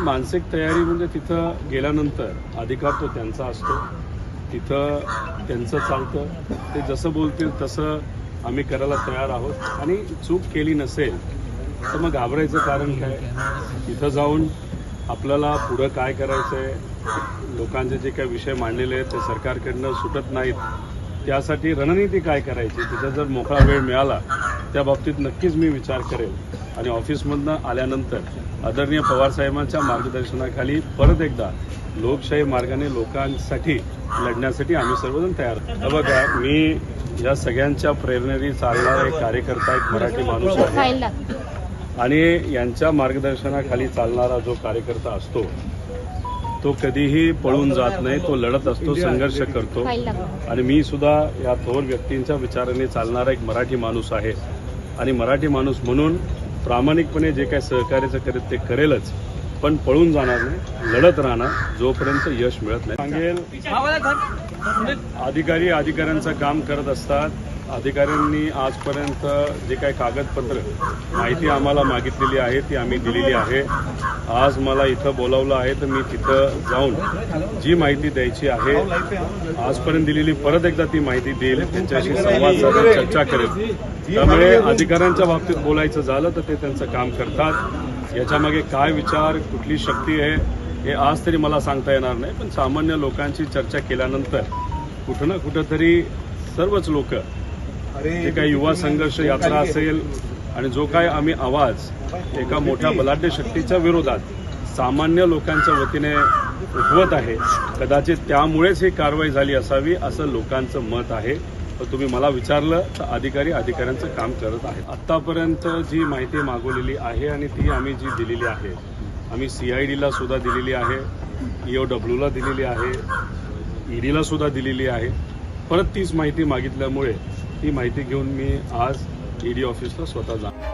मानसिक तयारी म्हणजे तिथं गेल्यानंतर अधिकार तो त्यांचा असतो. तिथं त्यांचं चालतं. ते जसं बोलतील तसं आम्ही करायला तयार आहोत. आणि चूक केली नसेल तर मग घाबरायचं कारण काय? तिथं जाऊन आपल्याला पुढं काय करायचं आहे लोकांचे जे काही विषय मांडलेले आहेत ते सरकारकडनं सुटत नाहीत. त्यासाठी रणनीती काय करायची? तिथं जर मोकळा वेळ मिळाला त्या बाबतीत नक्कीच मी विचार करेल. आणि ऑफिसमधनं आल्यानंतर आदरणीय पवारसाहेबांच्या मार्गदर्शनाखाली परत एकदा लोकशाही मार्गाने लोकांसाठी लढण्यासाठी आम्ही सर्वजण तयार आहोत. बघा मी या सगळ्यांच्या प्रेरणेने चालणारा एक कार्यकर्ता एक मराठी माणूस आहे. आणि यांच्या मार्गदर्शनाखाली चालणारा जो कार्यकर्ता असतो तो कधीही पळून जात नाही तो लढत असतो संघर्ष करतो. आणि मी सुद्धा या थोर व्यक्तींच्या विचाराने चालणारा एक मराठी माणूस आहे. आणि मराठी माणूस म्हणून प्रामाणिकपणे जे काही सहकार्याचं करेल ते करेलच पण पळून जाणार नाही लढत राहणार जोपर्यंत यश मिळत नाही. सांगेल. अधिकारी अधिकाऱ्यांचं काम करत असतात. अधिकाऱ्यांनी आजपर्यंत जे काही कागदपत्र माहिती आम्हाला मागितलेली आहे ती आम्ही दिलेली आहे. आज मला इथं बोलावलं आहे तर मी तिथं जाऊन जी माहिती द्यायची आहे आजपर्यंत दिलेली परत एकदा ती माहिती देईल त्यांच्याशी संवाद साधून चर्चा करेल. त्यामुळे अधिकाऱ्यांच्या बाबतीत बोलायचं झालं तर ते त्यांचं काम करतात. याच्यामागे काय विचार कुठली शक्ती आहे हे आज तरी मला सांगता येणार नाही पण सामान्य लोकांची चर्चा केल्यानंतर कुठं ना कुठंतरी सर्वच लोक जे काही युवा संघर्ष यात्रा असेल आणि जो काय आम्ही आवाज एका मोठ्या बलाढ्य शक्तीच्या विरोधात सामान्य लोकांच्या वतीने उठवत आहे कदाचित त्यामुळेच ही कारवाई झाली असावी असं लोकांचं मत आहे. तर तुम्ही मला विचारलं तर अधिकारी अधिकाऱ्यांचं काम करत आहेत. आत्तापर्यंत जी माहिती मागवलेली आहे आणि ती आम्ही जी दिलेली आहे आम्ही सी आय डीला सुद्धा दिलेली आहे ई ओ डब्ल्यूला दिलेली आहे ईडीला सुद्धा दिलेली आहे. परत तीच माहिती मागितल्यामुळे ती माहिती घेऊन मी आज ईडी ऑफिसला स्वतः जाणार.